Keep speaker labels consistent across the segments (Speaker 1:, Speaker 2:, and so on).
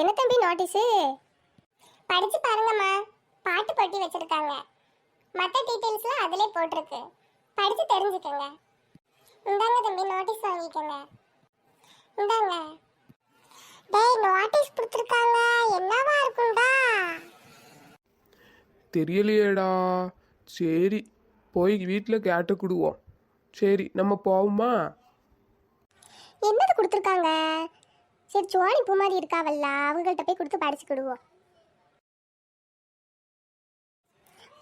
Speaker 1: என்ன தம்பி நோட்டீஸு படிச்சு பாருங்கம்மா. பாட்டு போட்டி வச்சிருக்காங்க. மற்ற டீட்டெயில்ஸ்லாம் அதிலே போட்டிருக்கு. படிச்சு தெரிஞ்சுக்கங்க. இந்தாங்க தம்பி நோட்டீஸ் வாங்கிக்கோங்க. இந்தாங்க. டேய் நோட்டீஸ் கொடுத்துருக்காங்க. என்னவா இருக்கும்டா?
Speaker 2: தெரியலையேடா. சரி போய் வீட்டில் கேட்டுக்கிடுவோம் சரி நம்ம போவோமா?
Speaker 1: என்னது கொடுத்துருக்காங்க? சரி சுவாணி பூமாரி இருக்காவல்ல அவங்கள்ட்ட போய் கொடுத்து படிச்சுக்கிடுவோம்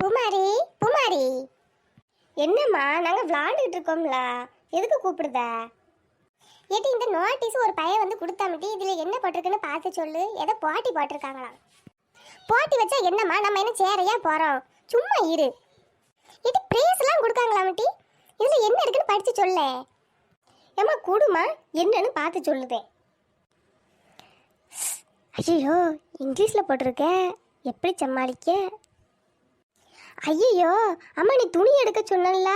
Speaker 1: பூமாரி பூமாரி. என்னம்மா நாங்கள் விளாண்டுட்டு இருக்கோம்ல எதுக்கு கூப்பிடுத? ஏட்டி இந்த நோட்டீஸ் ஒரு பையன் வந்து கொடுத்தாமட்டி இதில் என்ன போட்டிருக்குன்னு பார்த்து சொல்லு ஏதோ போட்டி போட்டிருக்காங்களாம். போட்டி வச்சா என்னம்மா நம்ம என்ன சேரையா போகிறோம் சும்மா இரு. இது ப்ரைஸ்லாம் கொடுக்காங்களாமட்டி? இதில் என்ன இருக்குன்னு படித்து சொல்ல. ஏம்மா கூடுமா என்னன்னு பார்த்து சொல்லுதேன் ஐயோ இங்கிலீஷில் போட்டிருக்க. எப்படி சமாளிக்க? ஐயோ அம்மா நீ துணி எடுக்க சொன்னல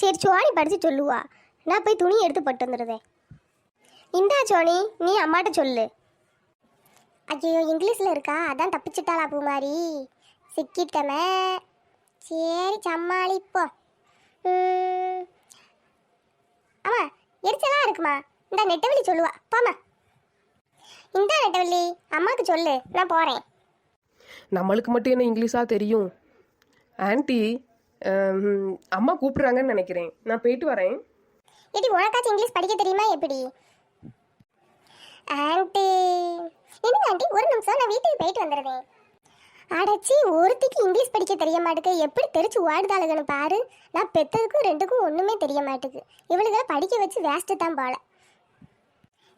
Speaker 1: சரி சோனி படித்து சொல்லுவா. நான் போய் துணி எடுத்து போட்டு வந்துடுதேன் இந்தா சோனி நீ அம்மாட்ட சொல்லு. ஐயோ இங்கிலீஷில் இருக்கா? அதான் தப்பிச்சிட்டாளா பூமாரி? சிக்கிட்டமே. சரி சமாளிப்போம் ஆமாம் அம்மா இருக்குமா? இந்த நெட்டவெளி சொல்லுவா. போமா இந்த நெட்டவள்ளி அம்மாக்கு சொல்லு நான் போறேன்.
Speaker 2: நம்மளுக்கு மட்டும் என்ன இங்கிலீஷாக தெரியும்? ஆன்ட்டி அம்மா கூப்பிட்றாங்கன்னு நினைக்கிறேன். நான் போயிட்டு வரேன்.
Speaker 1: இது உனக்காச்சும் இங்கிலீஷ் படிக்க தெரியுமா எப்படி? ஆண்டி என்னங்க ஆண்டி ஒரு நிமிஷம் நான் வீட்டுக்கு போயிட்டு வந்துடுறேன். அடச்சி ஒருத்திக்கு இங்கிலீஷ் படிக்க தெரிய மாட்டுக்கு. எப்படி தெரிச்சு ஓடுதாளுகன்னு பாரு. நான் பெத்ததுக்கும் ரெண்டுக்கும் ஒன்றுமே தெரிய மாட்டுக்கு. இவளுகளை படிக்க வச்சு வேஸ்ட்டு தான் போல.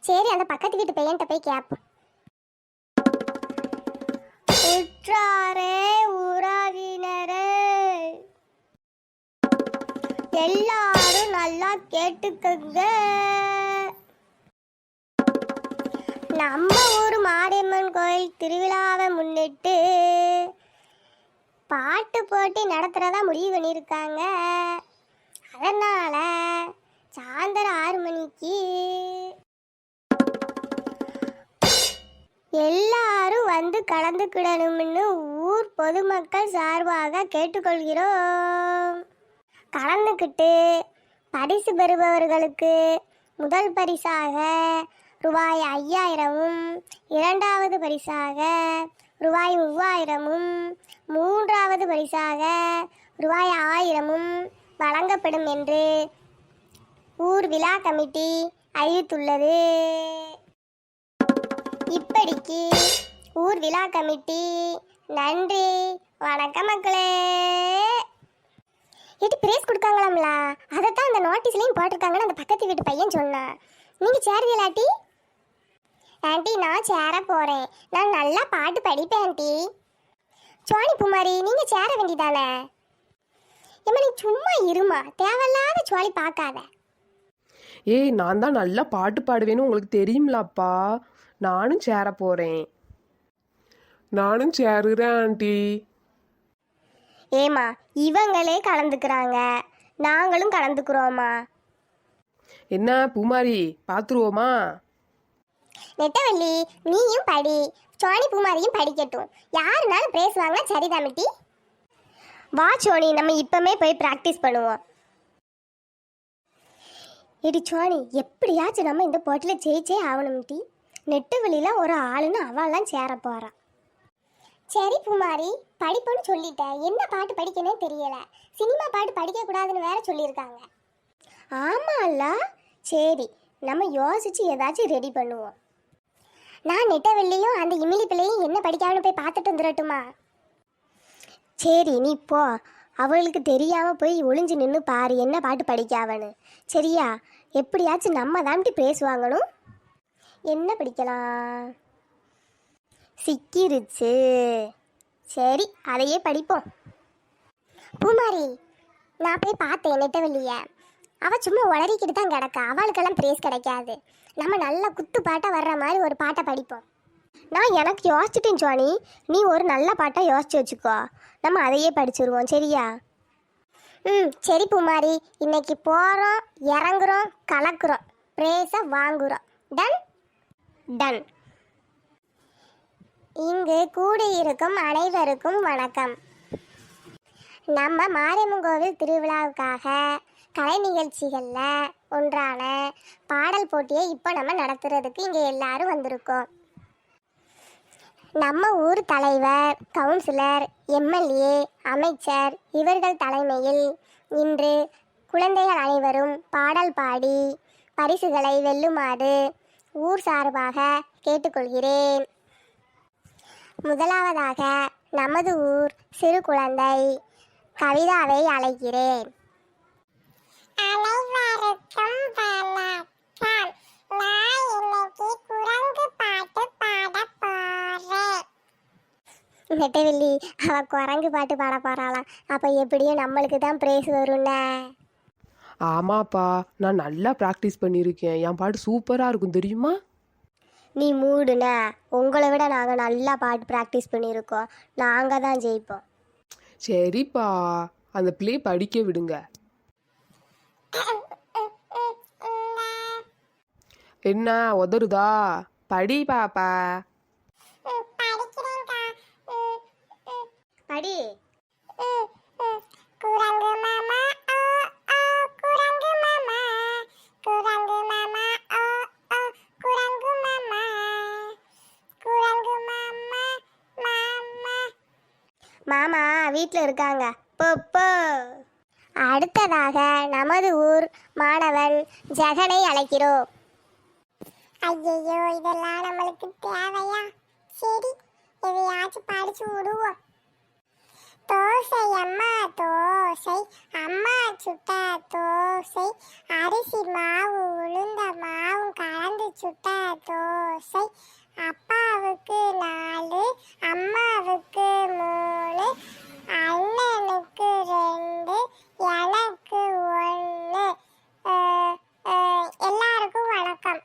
Speaker 1: சரி அந்த பக்கத்து வீட்டு பையன்கிட்ட போய் கேட்போம் உற்றாரே உறவினரே. எல்லாரும் நல்லா கேட்டுக்கங்க. நம்ம ஊர் மாரியம்மன் கோயில் திருவிழாவை முன்னிட்டு பாட்டு போட்டி நடத்துறதா முடிவு பண்ணியிருக்காங்க. அதனால சாயந்தரம் ஆறு மணிக்கு எல்லாரும் வந்து கலந்துக்கிடணும்னு ஊர் பொதுமக்கள் சார்பாக கேட்டுக்கொள்கிறோம். கலந்துக்கிட்டு பரிசு பெறுபவர்களுக்கு முதல் பரிசாக ரூபாய் ஐயாயிரமும் இரண்டாவது பரிசாக ரூபாய் மூவாயிரமும் மூன்றாவது பரிசாக ரூபாய் ஆயிரமும் வழங்கப்படும் என்று ஊர் விழா கமிட்டி அறிவித்துள்ளது. இப்படிக்கு ஊர் விழா கமிட்டி. நன்றி. வணக்கம் மக்களே. எட்டு பிரேஸ் கொடுக்காங்களாம்ல? தான் அந்த நோட்டீஸ்லையும் போட்டிருக்காங்கன்னு அந்த பக்கத்து வீட்டு பையன் சொன்னான் நீங்கள் சேருவீங்களாட்டி ஆண்டி? நான் சேர போகிறேன் நான் நல்லா பாட்டு படிப்பேன் ஆண்டி. சோனி குமாரி நீங்கள் சேர வேண்டிதானே ஏம்மா நீ சும்மா இருமா. தேவையில்லாத சோழி பார்க்காத.
Speaker 2: ஏய் நான் தான் நல்லா பாட்டு பாடுவேன்னு உங்களுக்கு தெரியும்லப்பா. நானும் சேர போகிறேன் நானும் சேருறேன் ஆண்டி.
Speaker 1: ஏமா இவங்களே கலந்துக்கிறாங்க. நாங்களும் கலந்துக்கிறோமா
Speaker 2: என்ன பூமாரி பார்த்துருவோமா
Speaker 1: நெட்டவள்ளி நீயும் படி. சோனி பூமாரியும் படிக்கட்டும். யாருனாலும் பிரேஸ் வாங்கினா சரிதாமிட்டி வா சோனி நம்ம இப்பமே போய் ப்ராக்டிஸ் பண்ணுவோம். இடி சோனி எப்படியாச்சும் நம்ம இந்த போட்டியில் ஜெயிச்சே நெட்ட வழியில் ஒரு ஆளுன்னு அவெல்லாம் சேர போகிறான் சரி குமாரி படிப்புன்னு சொல்லிட்டேன் என்ன பாட்டு படிக்கனே தெரியல. சினிமா பாட்டு படிக்கக்கூடாதுன்னு வேற சொல்லியிருக்காங்க. ஆமால்ல சரி நம்ம யோசிச்சு ஏதாச்சும் ரெடி பண்ணுவோம். நான் நெட்டவெள்ளியும் அந்த இமிலி பிள்ளையும் என்ன படிக்காமனு போய் பார்த்துட்டு வந்துடட்டுமா சரி நீ போ. அவளுக்கு தெரியாமல் போய் ஒளிஞ்சு நின்று பாரு என்ன பாட்டு படிக்காவன்னு. சரியா? எப்படியாச்சும் நம்ம தான்ட்டு பேசுவாங்கணும்? என்ன படிக்கலாம்? சிக்கிருச்சு. சரி அதையே படிப்போம். பூமாரி நான் போய் பார்த்தேன் நெட்டவெள்ளிய அவ சும்மா உளறிக்கிட்டு தான் கிடக்கா. அவளுக்கெல்லாம் பிரேஸ் கிடைக்காது. நம்ம நல்ல குத்து பாட்டாக வர்ற மாதிரி ஒரு பாட்டை படிப்போம். நான் எனக்கு யோசிச்சுட்டேன் சுவாணி. நீ ஒரு நல்ல பாட்டாக யோசிச்சு வச்சுக்கோ. நம்ம அதையே படிச்சிருவோம் சரியா? ம் சரி பூமாரி. இன்னைக்கு போகிறோம் இறங்குறோம் கலக்குறோம். ப்ரேஸை வாங்குறோம். டன் டன் இங்கு கூடியிருக்கும் அனைவருக்கும் வணக்கம். நம்ம மாரியம்மன் கோவில் திருவிழாவுக்காக கலை நிகழ்ச்சிகளில் ஒன்றான பாடல் போட்டியை இப்போ நம்ம நடத்துறதுக்கு இங்கே எல்லாரும் வந்திருக்கோம். நம்ம ஊர் தலைவர் கவுன்சிலர் எம்எல்ஏ அமைச்சர் இவர்கள் தலைமையில் இன்று குழந்தைகள் அனைவரும் பாடல் பாடி பரிசுகளை வெல்லுமாறு ஊர் சார்பாக கேட்டுக்கொள்கிறேன். முதலாவதாக நமது ஊர் சிறு குழந்தை கவிதாவை அழைக்கிறேன் அனைவருக்கும் வணக்கம் நான் இன்னைக்கு குரங்கு பாட்டு பாட போறேன் நெட்டவெள்ளி அவ குரங்கு பாட்டு பாட போறாளாம் அப்ப எப்படியும் நம்மளுக்கு தான் பிரைஸ் வரும்ல.
Speaker 2: ஆமாப்பா நான் நல்லா ப்ராக்டிஸ் பண்ணியிருக்கேன் என் பாட்டு சூப்பராக இருக்கும். தெரியுமா?
Speaker 1: நீ மூடுன உங்களை விட நாங்கள் நல்லா பாட்டு ப்ராக்டிஸ் பண்ணியிருக்கோம் நாங்கள் தான் ஜெயிப்போம்.
Speaker 2: சரிப்பா. அந்த பிள்ளை படிக்க விடுங்க. என்ன உதறுதா? படி பாப்பா.
Speaker 1: படி. குரங்கு மாமா ஓ ஓ குரங்கு மாமா. குரங்கு மாமா ஓ ஓ குரங்கு மாமா. குரங்கு மாமா மாமா. மாமா வீட்டில் இருக்காங்க. பொப்போ அடுத்ததாக நமது ஊர் மாணவன் ஜெகனை அழைக்கிறோம். ஐயையோ இதெல்லாம் நம்மளுக்கு தேவையா? சரி எதையாச்சும் படிச்சு விடுவோம். தோசை அம்மா தோசை அம்மா சுட்ட தோசை அரிசி மாவு உளுந்த மாவு கலந்து சுட்ட தோசை அப்பாவுக்கு நாலு அம்மாவுக்கு மூணு அண்ணனுக்கு ரெண்டு எனக்கு ஒன்று எல்லாருக்கும் வணக்கம்.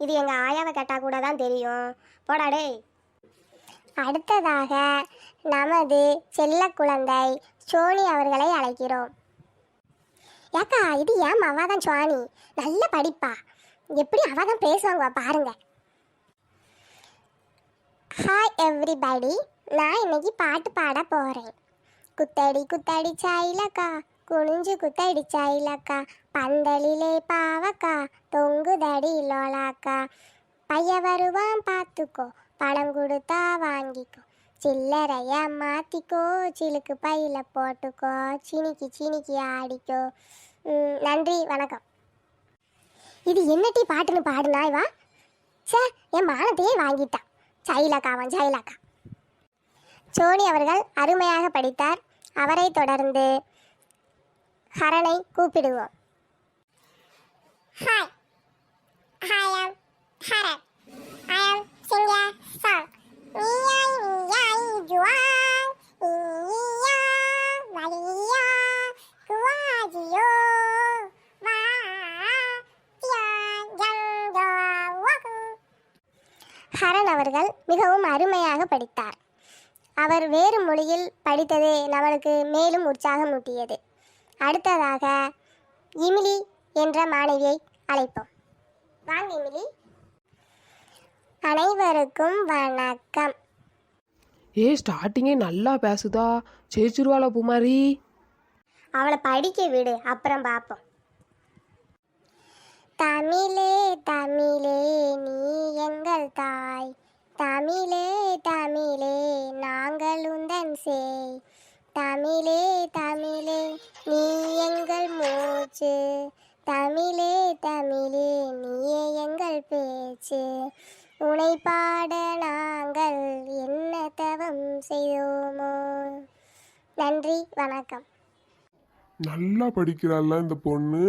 Speaker 1: இது எங்கள் ஆயாவை கேட்டால் கூட தான் தெரியும். போடா டேய். அடுத்ததாக நமது செல்ல குழந்தை சோனி அவர்களை அழைக்கிறோம். ஏக்கா இது ஏன் அவ தான் சுவாணி நல்ல படிப்பா. எப்படி அவ தான் பேசுவாங்க பாருங்க. ஹாய் எவ்ரிபடி நான் இன்னைக்கு பாட்டு பாட போகிறேன் குத்தடி குத்தடி சாயிலக்கா குனிஞ்சு குத்தடி சாயிலக்கா பந்தலிலே பாவக்கா தொங்குதடி லோலாக்கா. பைய வருவான் பார்த்துக்கோ. பணம் கொடுத்தா வாங்கிக்கோ. சில்லறைய மாத்திக்கோ. சிலுக்கு பையில போட்டுக்கோ. சினிக்கி சினிக்கி ஆடிக்கோ. நன்றி வணக்கம். இது என்னட்டி பாட்டுன்னு பாடுனா இவா? சே என் மானத்தையே வாங்கிட்டான் சைலக்காவன் சைலக்கா சோனி அவர்கள் அருமையாக படித்தார். அவரை தொடர்ந்து ஹரனை கூப்பிடுவோம். Hi I am Haran. I am sing a song. Meow, meow, juan. Haran அவர்கள் மிகவும் அருமையாக படித்தார் அவர் வேறு மொழியில் படித்தது நம்மளுக்கு மேலும் உற்சாகமூட்டியது அடுத்ததாக இமிலி என்ற மாணவியை அழைப்போம் வாங்க இமிலி அனைவருக்கும் வணக்கம்.
Speaker 2: ஏ ஸ்டார்டிங்கே நல்லா பேசுதா? ஜெயிச்சிருவாளா பூமாரி?
Speaker 1: அவளை படிக்க விடு அப்புறம் பார்ப்போம் தமிழே தமிழே நீ எங்கள் தாய். தமிழே தமிழே நாங்கள் உந்தன் சேய். தமிழே தமிழே நீ எங்கள் மூச்சு. தமிழே தமிழே நீயே எங்கள் பேச்சு. உனை பாட நாங்கள் என்ன தவம் செய்தோமோ? நன்றி வணக்கம்.
Speaker 3: நல்லா படிக்கிறாள்ல இந்த பொண்ணு.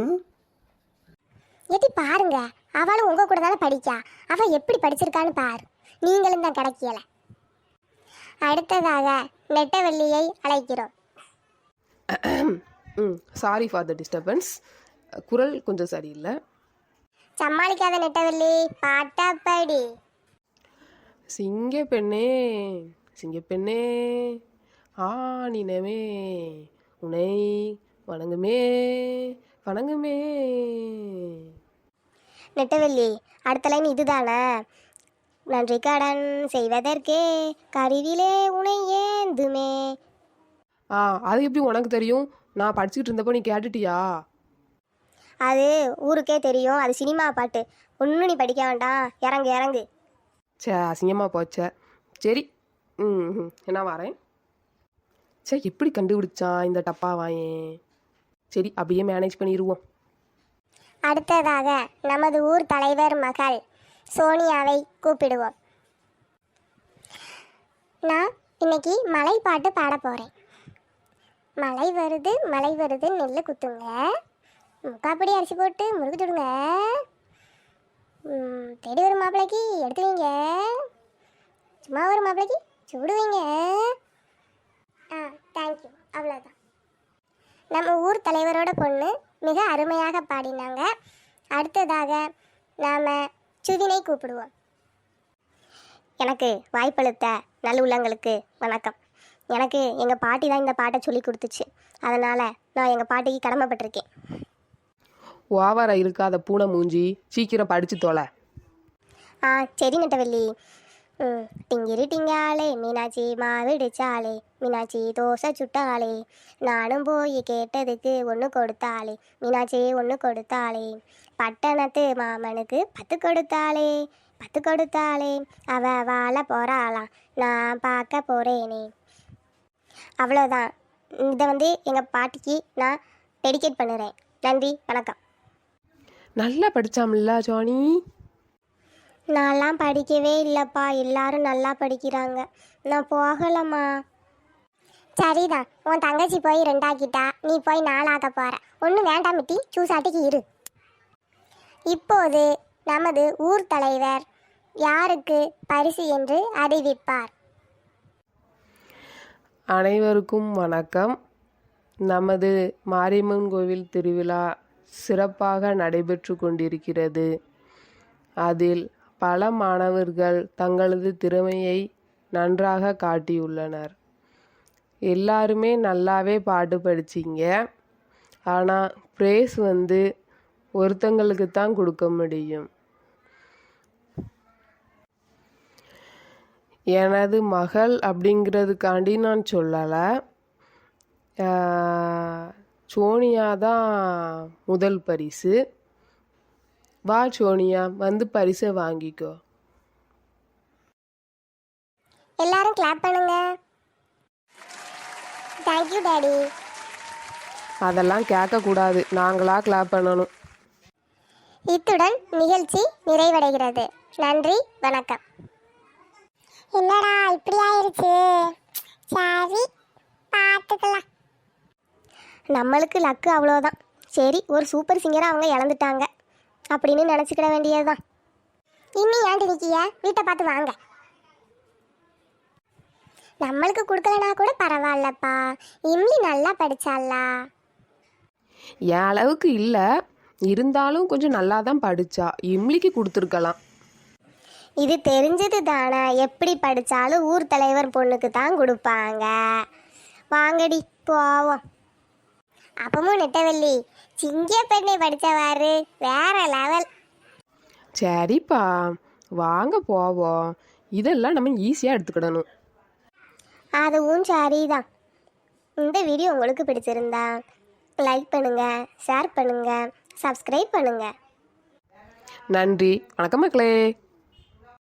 Speaker 1: எட்டி பாருங்க அவளும் உங்க கூட தானே படிக்கா? அவ எப்படி படிச்சிருக்கான்னு பாரு. நீங்களும் தான் கிடைக்கல அடுத்ததாக நெட்டவள்ளியை அழைக்கிறோம்.
Speaker 2: சாரி ஃபார் த டிஸ்டர்பன்ஸ் குரல் கொஞ்சம் சரியில்லை.
Speaker 1: சமாளிக்காத நெட்டவள்ளி பாட்டா படி.
Speaker 2: சிங்க பெண்ணே சிங்க பெண்ணே ஆனினமே உனை வணங்குமே வணங்குமே.
Speaker 1: நெட்டவள்ளி அடுத்த லைன் இதுதானே? நன்றி கடன் செய்வதற்கே கருவிலே உனை ஏந்துமே.
Speaker 2: ஆ அது எப்படி உனக்கு தெரியும்? நான் படிச்சுக்கிட்டு இருந்தப்போ நீ கேட்டுட்டியா?
Speaker 1: அது ஊருக்கே தெரியும் அது சினிமா பாட்டு. ஒன்றும் நீ படிக்க வேண்டாம் இறங்கு இறங்கு.
Speaker 2: சே அசிங்கமாக போச்சே. சரி. ம் நான் வரேன். சே எப்படி கண்டுபிடிச்சான் இந்த டப்பா வாயேன் சரி அப்படியே மேனேஜ் பண்ணிடுவோம்
Speaker 1: அடுத்ததாக நமது ஊர் தலைவர் மகள் சோனியாவை கூப்பிடுவோம். நான் இன்னைக்கு மலை பாட்டு பாட போகிறேன் மழை வருது மழை வருது நெல்லு குத்துங்க. முக்காப்படி அரிசி போட்டு முறுக்கு சுடுங்க தேடி வரும் மாப்பிள்ளைக்கு எடுத்துவீங்க. சும்மா ஒரு மாப்பிள்ளைக்கு சுடுவீங்க. ஆ தேங்க்யூ அவ்வளோதான் நம்ம ஊர் தலைவரோட பொண்ணு மிக அருமையாக பாடினாங்க. அடுத்ததாக நாம் சுதினை கூப்பிடுவோம். எனக்கு வாய்ப்பளித்த நல்லுள்ளங்களுக்கு வணக்கம். எனக்கு எங்கள் பாட்டி தான் இந்த பாட்டை சொல்லி கொடுத்துச்சு. அதனால் நான் எங்கள் பாட்டிக்கு கடமைப்பட்டிருக்கேன்.
Speaker 2: ஓவரா இருக்காத பூனை மூஞ்சி சீக்கிரம் படிச்சு தொலை.
Speaker 1: ஆ சரி நட்டவள்ளி. ம் டிங்கிரி டிங்காலே மீனாட்சி மாவிடிச்சாலே மீனாட்சி தோசை சுட்டாளே நானும் போய் கேட்டதுக்கு ஒன்று கொடுத்தாளே மீனாட்சி ஒன்று கொடுத்தாளே பட்டணத்து மாமனுக்கு பத்து கொடுத்தாளே பத்து கொடுத்தாளே அவ வாழ போகிறாளாம் நான் பார்க்க போகிறேனே அவ்வளோதான் இதை வந்து எங்கள் பாட்டிக்கு நான் டெடிகேட் பண்ணுறேன். நன்றி வணக்கம்.
Speaker 2: நல்லா படிச்சாம்ல ஜானி?
Speaker 1: நான்லாம் படிக்கவே இல்லைப்பா. எல்லாரும் நல்லா படிக்கிறாங்க. நான் போகலம்மா. சரிதான் உன் தங்கச்சி போய் ரெண்டாக்கிட்டா. நீ போய் நாலாக்க போற. ஒன்றும் வேண்டாம் மிட்டி. சூசாட்டிக்கு இரு. இப்போது நமது ஊர் தலைவர் யாருக்கு பரிசு என்று அறிவிப்பார்?
Speaker 2: அனைவருக்கும் வணக்கம். நமது மாரியம்மன் கோவில் திருவிழா சிறப்பாக நடைபெற்று கொண்டிருக்கிறது. அதில் பல மாணவர்கள் தங்களது திறமையை நன்றாக காட்டியுள்ளனர். எல்லாருமே நல்லாவே பாட்டு படிச்சிங்க. ஆனால் ப்ரேஸ் வந்து ஒருத்தங்களுக்கு தான் கொடுக்க முடியும். எனது மகள் அப்படிங்கிறதுக்காண்டி நான் சொல்லலை. சோனியா தான் முதல் பரிசு. வா சோனியா வந்து பரிசை வாங்கிக்கோ.
Speaker 1: எல்லாரும் கிளாப் பண்ணுங்க. தேங்க்யூ டாடி
Speaker 2: அதெல்லாம் கேட்கக்கூடாது. நாங்களாக கிளாப் பண்ணணும்.
Speaker 1: இத்துடன் நிகழ்ச்சி நிறைவடைகிறது. நன்றி வணக்கம். என்னடா இப்படி ஆயிருச்சு? சரி பார்த்துக்கலாம் நம்மளுக்கு லக்கு அவ்வளோதான் சரி ஒரு சூப்பர் சிங்கரை அவங்க இழந்துட்டாங்க. அப்படின்னு நினச்சிக்கிட வேண்டியதுதான். இன்னும் ஏன்ட்டு நிற்கிய வீட்டை பார்த்து வாங்க. நம்மளுக்கு கொடுக்கலனா கூட பரவாயில்லப்பா. இம்லி நல்லா படிச்சாலா
Speaker 2: என் அளவுக்கு இல்லை. இருந்தாலும் கொஞ்சம் நல்லா தான் படித்தா இம்லிக்கு கொடுத்துருக்கலாம்.
Speaker 1: இது தெரிஞ்சது தானே. எப்படி படித்தாலும் ஊர் தலைவர் பொண்ணுக்கு தான் கொடுப்பாங்க. வாங்கடி போவோம். அப்பமும் நெட்டவள்ளி. சிங்க பெண்ணை படித்தவாரு வேற லெவல்
Speaker 2: சரிப்பா வாங்க போவோம். இதெல்லாம் நம்ம ஈஸியாக எடுத்துக்கிடணும்.
Speaker 1: அதுவும் சரிதான். இந்த வீடியோ உங்களுக்கு பிடிச்சிருந்தா லைக் பண்ணுங்க ஷேர் பண்ணுங்க சப்ஸ்கிரைப் பண்ணுங்க.
Speaker 2: நன்றி. வணக்கம் மக்களே.